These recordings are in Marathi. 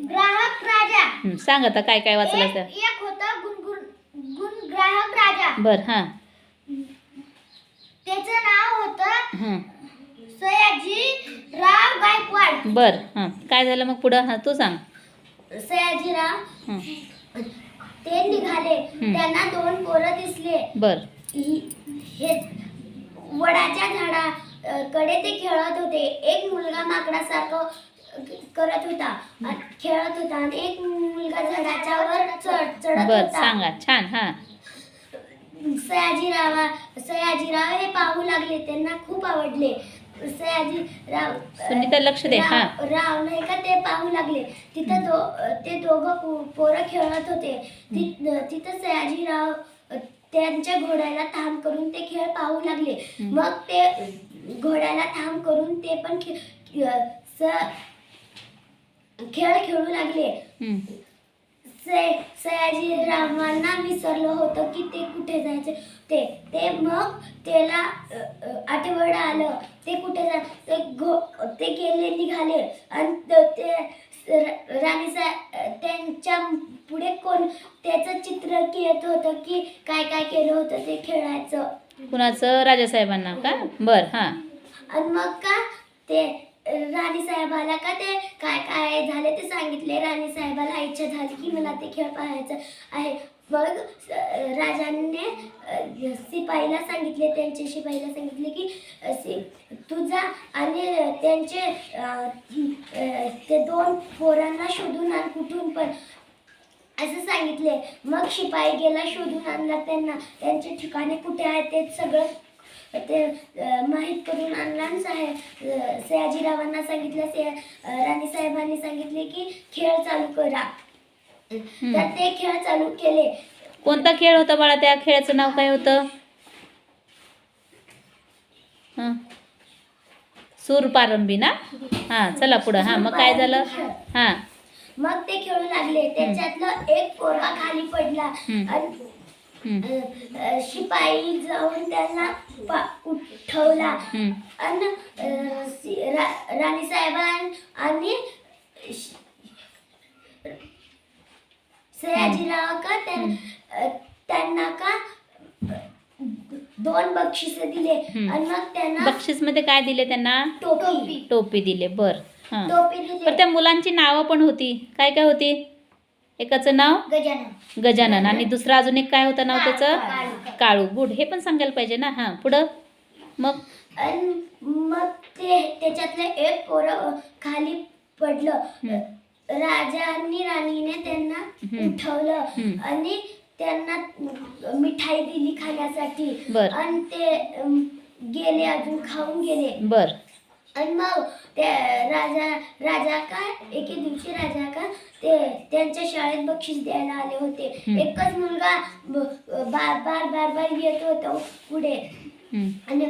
ग्राहक राजा. हं, सांग आता काय काय वाचलं एक तर एक होता गुणगुण गुण ग्राहक राजा. बर हां. त्याचं नाव होतं हं सयाजी राव गायकवाड. बर हां. काय झालं मग पुढं? हां तू सांग. सयाजीराव हं ते निघाले. त्यांना दोन पोरं दिसले. बर. हि- हे वडाच्या झाडा अ, कडे ते खेळत होते. एक मुलगा माकडासारखं करत होता. खेळत होता. आणि एक मुलगा झाडाच्या वर चढ चढत बर होता. सांगा. छान हां. सयाजीरावा सयाजीराव हे पाहू लागले. त्यांना खूप आवडले. सयाजीराव सुनीता लक्ष दे हां. राव राव नाही का ते पाहू लागले. तिथं दो ते दोघं पो- पोरं खेळत होते. ति- तिथं सयाजीराव त्यांच्या घोड्याला थांब करून ते खेळ पाहू लागले. हम्म. मग ते घोड्याला थांब करून ते पण खे- खे- स- खेळ खेळू लागले. हं. से सयाजीरावांना विसरलं होतं की ते कुठे जायचे. ते ते मग त्याला आठवड आलं. ते कुठे जा ते घो ते गेले निघाले. आणि त- ते र- राणी सा त्यांच्या पुढे कोण त्याचं चित्र येत होतं की काय काय केलं होतं ते खेळायचं. कुणाचं? राजासाहेबांना का? बर हां. आणि मग का? ते राणी साहेबाला का ते काय काय झाले ते सांगितले राणी साहेबाला इच्छा झाली की मला ते खेळ पाहायचं आहे. मग राजाने शिपाईला सांगितले त्यांच्या शिपाईला सांगितले की अ, सि- आणि त्यांचे ते दोन पोरांना शोधून आण कुठून पण. असं सांगितले मग शिपाई गेला शोधून आणला त्यांना. त्यांचे ठिकाणे कुठे आहेत ते सगळं ते माहीत करून आणला आणि साहेब सयाजीरावांना सांगितलं से राणी साहेबांनी सांगितले की खेळ चालू करा. तर ते खेळ चालू केले. कोणता खेळ होता बाळा? त्या खेळाचं नाव काय होतं? हां. सूरपारंबी ना? हां चला पुढं. हां मग काय झालं? हां. मग ते खेळू लागले. त्याच्यातलं एक पोरगा खाली पडला. आणि शिपाई जाऊन त्यांना पा- उठवला. आणि रा- राणी साहेबां आणि सयाजीराव का त्यांना का दोन बक्षिस दिले. आणि मग त्यांना बक्षीसमध्ये काय दिले त्यांना? टोपी. टोपी दिले बर. हां. टोपी दिली. त्या मुलांची नावं पण होती. काय काय होती? एकाचं नाव? गजानन. गजानन. आणि दुसरं अजून एक काय होतं नाव त्याचं? काळू. गुड हे पण सांगायला पाहिजे ना. हां पुढं. मग? आणि मग ते त्याच्यातलं एक पोरं खाली पडलं. हम्म. राजा आणि राणीने त्यांना हम्म. उठवलं. हम्म. आणि त्यांना मिठाई दिली खाण्यासाठी. बर. आणि ते अम, गेले अजून खाऊन गेले. बर. आणि मग ते राजा राजा का एके दिवशी राजा का ते त्यांच्या शाळेत बक्षीस द्यायला आले होते. एकच मुलगा बार बार बार बार येत होता पुढे. आणि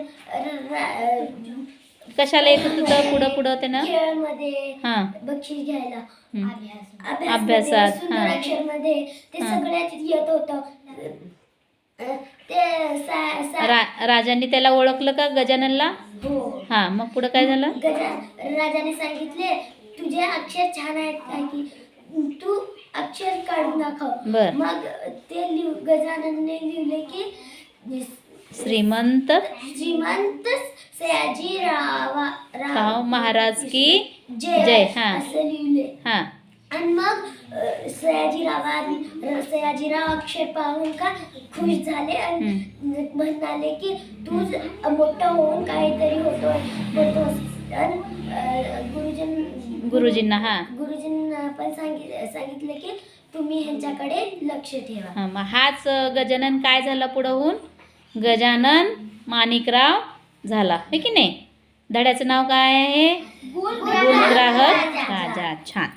कशाला येत होतं पुढं पुढं त्यानं खेळमध्ये हां बक्षीस घ्यायला. अभ्यासमध्ये, अभ्यासात. अक्षरमध्ये ते. सगळ्यात येत होतं रा राजांनी त्याला ओळखलं का गजाननला? हो. हां मग पुढं काय झालं? राजाने सांगितले तुझे अक्षर छान आहेत की तू अक्षर काढून दाखव. बर. मग ते गजाननने लिहिले की श्रीमंत श्रीमंत सयाजी रावा राव महाराज की जय जय, हा. असं लिहिले. हां. आणि मग सयाजीरावा सयाजीराव अक्षर पाहून का खुश झाले आणि म्हणाले की तू ज- मोठं होऊन काहीतरी होतो होतोस. अ, गुरुजीं गुरुजींना हां. गुरुजींना पण सांगित सांगितलं की तुम्ही ह्यांच्याकडे लक्ष ठेवा. हां मग हाच गजानन काय झाला पुढं होऊन? गजानन माणिकराव झाला हे की नाही? धड्याचं नाव काय आहे? गुणग्राहक राजा छान.